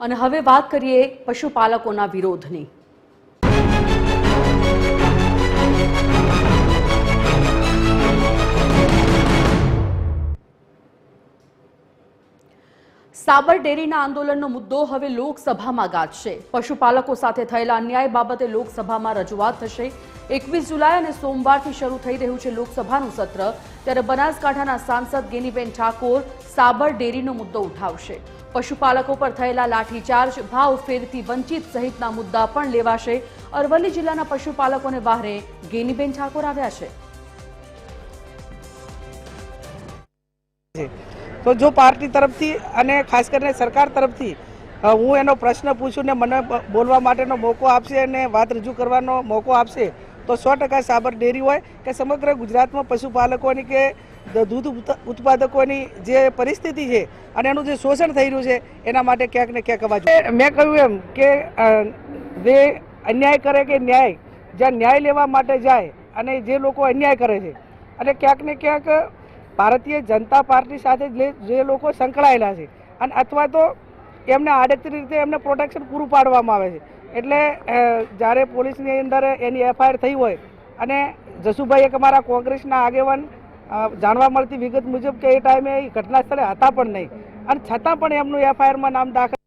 અને હવે વાત કરીએ પશુપાલકોના વિરોધની. સાબર ડેરીના આંદોલનનો મુદ્દો હવે લોકસભામાં ગાજશે. પશુપાલકો સાથે થયેલા અન્યાય બાબતે લોકસભામાં રજૂઆત થશે. એકવીસ જુલાઈ અને સોમવારથી શરૂ થઈ રહ્યું છે લોકસભાનું સત્ર. ત્યારે બનાસકાંઠાના સાંસદ ગેનીબેન ઠાકોર સાબર ડેરીનો મુદ્દો ઉઠાવશે. પશુપાલકો પર થયેલા લાઠીચાર્જ, ભાવ ફેરથી વંચિત સહિતના મુદ્દા પણ લેવાશે. અરવલ્લી જિલ્લાના પશુપાલકોને બહારે ગેનીબેન ઠાકોર આવ્યા છે. તો જો પાર્ટી તરફથી અને ખાસ કરીને સરકાર તરફથી હું એનો પ્રશ્ન પૂછું ને મને બોલવા માટેનો મોકો આપશે અને વાત રજૂ કરવાનો મોકો આપશે, તો સો ટકા સાબર ડેરી હોય કે સમગ્ર ગુજરાતમાં પશુપાલકોની કે દૂધ ઉત્પાદકોની જે પરિસ્થિતિ છે અને એનું જે શોષણ થઈ રહ્યું છે, એના માટે ક્યાંક ને ક્યાંક અવાજ મેં કહ્યું એમ કે જે અન્યાય કરે કે ન્યાય, જ્યાં ન્યાય લેવા માટે જાય અને જે લોકો અન્યાય કરે છે, અને ક્યાંક ને ક્યાંક ભારતીય જનતા પાર્ટી સાથે જે લોકો સંકળાયેલા છે અને અથવા તો એમને આડકતી રીતે એમને પ્રોટેક્શન પૂરું પાડવામાં આવે છે. એટલે જ્યારે પોલીસની અંદર એની એફઆઈઆર થઈ હોય અને જસુભાઈ એક અમારા કોંગ્રેસના આગેવાન જાણવા મળતી વિગત મુજબ કે એ ટાઈમે એ ઘટના સ્થળે હતા પણ નહીં. અને છતાં પણ એમનું એફઆઈઆરમાં નામ દાખલ